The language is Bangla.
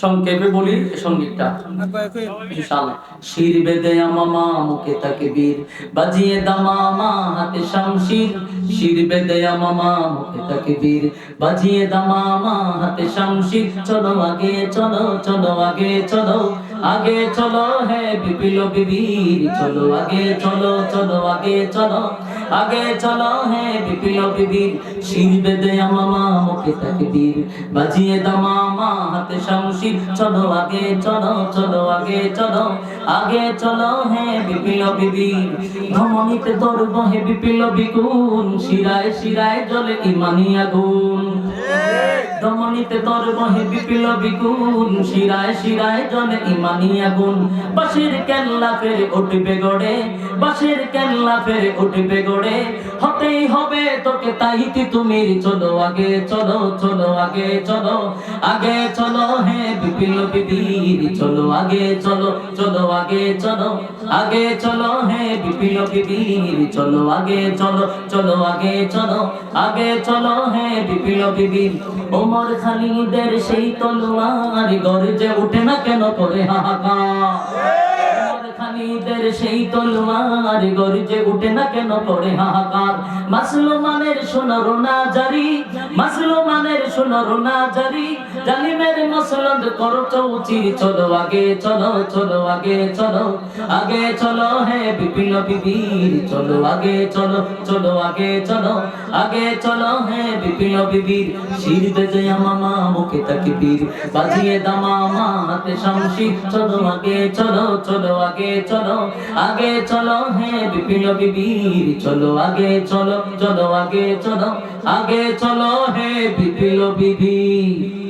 সংক্ষেপে বলি সঙ্গীতটা। ইনশাআল্লাহ। শির বেদে মামা মুখে তাকবীর, বাজিয়ে দামামা হাতে শামশির। শির বেদে মামা মুখে তাকবীর, বাজিয়ে দামামা হাতে শামশির। চলো আগে, চলো চলো, আগে চলো আগে চলো হে বিপিল বিবীর। চলো আগে, চলো চলো, আগে, চলো আগে চলো হে বিপিল বিবির, শির বেদে মামা মুখে তাকবীর। বাজিয়ে দামামা হাতে শামশির, চলো আগে চলো চলো আগে চলো আগে চলো হে বিপিল বিবির। ধমনীতে দরব হে বিপিল বিকুন শিরায় শিরায় জ্বলে ইমানি আগুন ধমনীতে তোর মহে বিপিল বিগুণ শিরায় শিরায় জনে ইমানি আগুন। বাসের কেল্লা ফের উঠবে গড়ে। বাসের কেল্লা ফের উঠবে গড়ে। হতেই হবে তোকে তাইতি তুমি চলো আগে, চলো চলো, আগে চলো আগে, চলো, হে বিপিল বিবীর চলো আগে চলো চলো আগে চলো আগে চলো, হে বিপিল বিবীর চলো আগে চলো চলো আগে চলো আগে চলো, হে বিপিল বিবীর ওমর খালিদের সেই তলোয়ার গর্জে উঠে না কেন করে হাহাকার? খালিদের সেই তলোয়ার গর্জে উঠে না কেন করে হাহাকার? মাসলুমানের সোনার না জারি মাসলুমানের সোনার না জারি জালিমের মসলন্দ করো চৌচির চলো আগে, চলো চলো, আগে চলো আগে চলো, হে বিপিন বিবীর চলো আগে, চলো চলো, আগে চলো আগে চলো, হে বিপিন বিবীর শির বেজে মামা মুখে তাকবীর বাজিয়ে দামামা হাতে শামশি চলো আগে, চলো চলো, আগে চলো আগে চলো, হে বিপিন বিবীর চলো আগে, চলো চলো, আগে চলো আগে চলো, হে বিপিন বিবীর